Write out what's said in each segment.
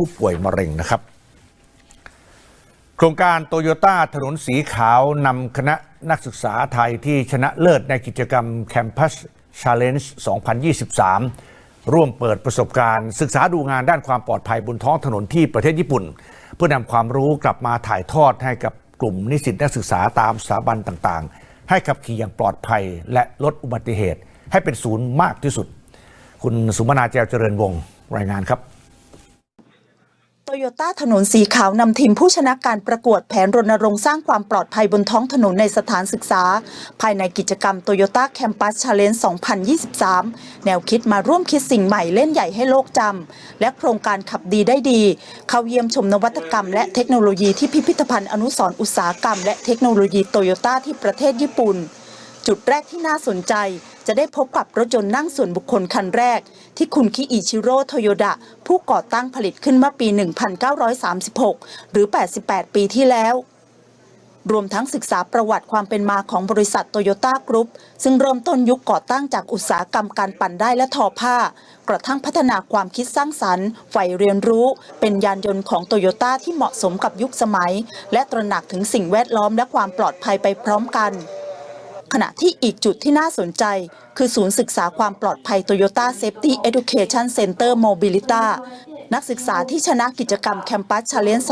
ผู้ป่วยมะเร็งนะครับ โครงการโตโยต้าถนนสีขาวนำคณะนักศึกษาไทยที่ชนะเลิศในกิจกรรม Campus Challenge 2023 ร่วมเปิดประสบการณ์ ศึกษาดูงานด้านความปลอดภัยบนท้องถนนที่ประเทศญี่ปุ่น เพื่อนำความรู้กลับมาถ่ายทอดให้กับกลุ่มนิสิตนักศึกษาตามสถาบันต่างๆ ให้ขับขี่อย่างปลอดภัยและลดอุบัติเหตุ ให้เป็นศูนย์มากที่สุด คุณสุมนาแจวเจริญวงศ์รายงานครับ โตโยต้าถนนสีขาวนำทีมผู้ชนะการประกวดแผนรณรงค์สร้างความปลอดภัยบนท้องถนนในสถานศึกษา ภายในกิจกรรม Toyota Campus Challenge 2023 แนวคิดมาร่วมคิดสิ่งใหม่เล่นใหญ่ให้โลกจำและโครงการขับดีได้ดี เข้าเยี่ยมชมนวัตกรรมและเทคโนโลยีที่พิพิธภัณฑ์อนุสรณ์อุตสาหกรรมและเทคโนโลยีโตโยต้าที่ประเทศญี่ปุ่น จุดแรกที่น่าสนใจ จะได้พบกับรถยนต์นั่งส่วนบุคคลคันแรก ที่คุณคิอิชิโร่โตโยดะ ผู้ก่อตั้งผลิตขึ้นเมื่อปี 1936 หรือ 88 ปีที่แล้ว รวมทั้งศึกษาประวัติความเป็นมาของบริษัทโตโยต้ากรุ๊ปซึ่งเริ่มต้นยุคก่อตั้งจากอุตสาหกรรมการปั่นได้และทอผ้า กระทั่งพัฒนาความคิดสร้างสรรค์ใฝ่เรียนรู้ เป็นยานยนต์ของโตโยต้าที่เหมาะสมกับยุคสมัย และตระหนักถึงสิ่งแวดล้อมและความปลอดภัยไปพร้อมกัน ขณะที่อีกจุดที่น่าสนใจ คือศูนย์ศึกษาความปลอดภัย Toyota Safety Education Center Mobilita นักศึกษาที่ชนะกิจกรรม Campus Challenge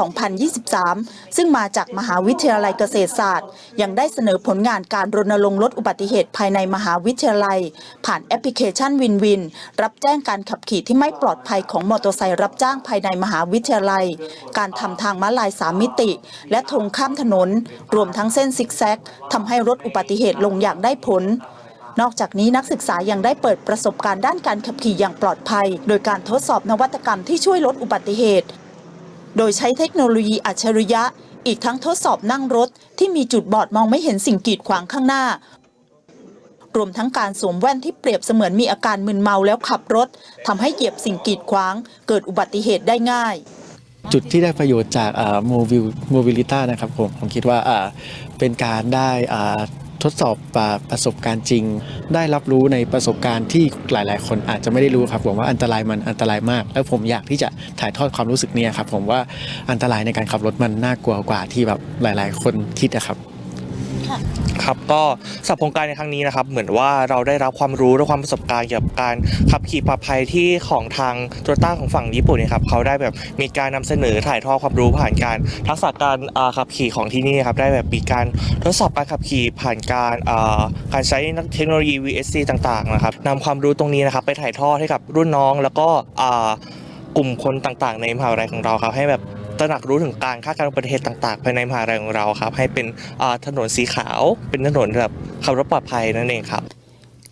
2023 ซึ่งมาจากมหาวิทยาลัยเกษตรศาสตร์ ยังได้เสนอผลงานการรณรงค์ลดอุบัติเหตุภายในมหาวิทยาลัย ผ่านแอปพลิเคชันวินวิน รับแจ้งการขับขี่ที่ไม่ปลอดภัยของมอเตอร์ไซค์รับจ้างภายในมหาวิทยาลัย การทำทางม้าลายสามมิติ และธงข้ามถนน รวมทั้งเส้นซิกแซกทำให้ลดอุบัติเหตุลงอย่างได้ผล นอกจากนี้นักศึกษายังได้เปิดประสบการณ์ด้านการขับขี่อย่างปลอดภัย โดยการทดสอบนวัตกรรมที่ช่วยลดอุบัติเหตุ โดยใช้เทคโนโลยีอัจฉริยะ อีกทั้งทดสอบนั่งรถ ที่มีจุดบอดมองไม่เห็นสิ่งกีดขวางข้างหน้ารวมทั้งการสวมแว่นที่เปรียบเสมือนมีอาการมึนเมาแล้วขับรถทำให้เหยียบสิ่งกีดขวาง เกิดอุบัติเหตุได้ง่าย จุดที่ได้ประโยชน์จากโมบิลโมบิลิต้านะครับผมผมคิดว่าอ่าเป็นการได้อ่า ทดสอบประสบการณ์จริง ได้รับรู้ในประสบการณ์ที่หลาย ๆ คนอาจจะไม่ได้รู้ครับผมว่าอันตรายมันอันตรายมาก แล้วผมอยากที่จะถ่ายทอดความรู้สึกนี้ครับผมว่าอันตรายในการขับรถมันน่ากลัวกว่าที่แบบหลาย ๆ คนคิดนะครับ ครับก็สับโครงการในครั้งนี้นะครับ เหมือนว่าเราได้รับความรู้และความประสบการณ์เกี่ยวกับการขับขี่ปลอดภัยที่ของทางโตโยต้าของฝั่งญี่ปุ่นนยครับเขาได้แบบมีการนำเสนอถ่ายทอดความรู้ผ่านการทักษะการขับขี่ของที่นี่ครับได้แบบมีการทดสอบการขับขี่ผ่านการการใช้เทคโนโลยี VSC ต่างๆนะครับนำความรู้ตรงนี้นะครับไปถ่ายทอดให้กับรุ่นน้องแล้วก็ กลุ่มคนต่างๆ ในมหาวิทยาลัยของเราครับให้แบบตระหนักรู้ถึงการคาการอุบัติเหตุต่างๆภายในมหาวิทยาลัยของเราครับ ให้เป็นถนนสีขาว เป็นถนนแบบขับรถปลอดภัยนั่นเองครับ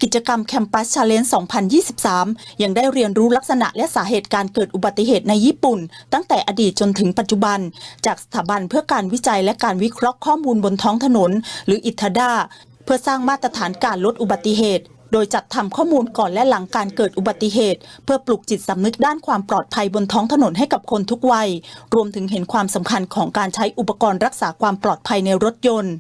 กิจกรรม Campus Challenge 2023 ยังได้เรียนรู้ลักษณะและสาเหตุการเกิดอุบัติเหตุในญี่ปุ่น ตั้งแต่อดีตจนถึงปัจจุบัน จากสถาบันเพื่อการวิจัยและการวิเคราะห์ข้อมูลบนท้องถนน หรืออิทดาเพื่อสร้างมาตรฐานการลดอุบัติเหตุ โดยจัดทำข้อมูลก่อนและหลังการเกิดอุบัติเหตุ เพื่อปลุกจิตสำนึกด้านความปลอดภัยบนท้องถนนให้กับคนทุกวัย รวมถึงเห็นความสำคัญของการใช้อุปกรณ์รักษาความปลอดภัยในรถยนต์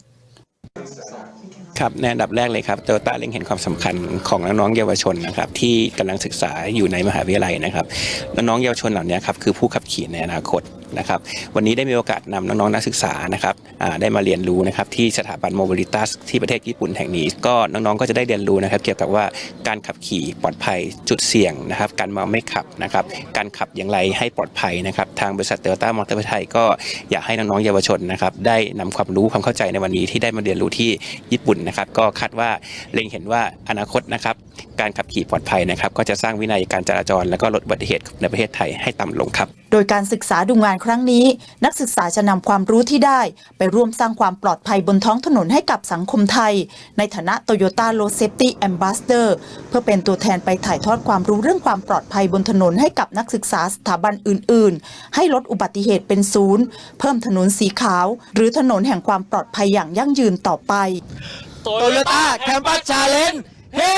ครับในอันดับแรกเลยครับโตโยต้าเล็งเห็นความสำคัญของน้องๆเยาวชนนะครับที่กำลังศึกษาอยู่ในมหาวิทยาลัยนะครับน้องๆเยาวชนเหล่านี้ครับคือผู้ขับขี่ในอนาคตนะครับวันนี้ได้มีโอกาสนำน้องๆนักศึกษานะครับได้มาเรียนรู้นะครับที่สถาบันโมบิลิตัสที่ประเทศญี่ปุ่นแห่งนี้ ก็น้องๆก็จะได้เรียนรู้นะครับ เกี่ยวกับว่าการขับขี่ปลอดภัยจุดเสี่ยงนะครับ การเมาไม่ขับนะครับ การขับอย่างไรให้ปลอดภัยนะครับทางบริษัทโตโยต้ามอเตอร์ไซค์ก็อยากให้น้องๆเยาวชนนะครับได้นำความรู้ความเข้าใจในวันนี้ที่ได้มาเรียนรู้ที่ญี่ปุ่นนะครับก็คาดว่าเล็งเห็นว่าอนาคตนะครับการขับขี่ปลอดภัยนะครับก็จะสร้างวินัยการจราจร และก็ลดอุบัติเหตุในประเทศไทยให้ต่ำลงครับ โดยการศึกษาดูงานครั้งนี้ นักศึกษาจะนำความรู้ที่ได้ ไปร่วมสร้างความปลอดภัยบนท้องถนนให้กับสังคมไทย ในฐานะ Toyota Road Safety Ambassador เพื่อเป็นตัวแทนไปถ่ายทอดความรู้เรื่องความปลอดภัยบนถนนให้กับนักศึกษาสถาบันอื่น ๆ ให้ลดอุบัติเหตุเป็นศูนย์เพิ่มถนนสีขาว หรือถนนแห่งความปลอดภัยอย่างยั่งยืนต่อไป โตโยต้าแคมปัสชาเลนเฮ้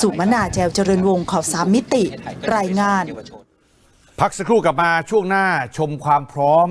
สุมนาแจวเจริญวงศ์ข่าวสามมิติ รายงาน พักสักครู่กลับมาช่วงหน้าชมความพร้อม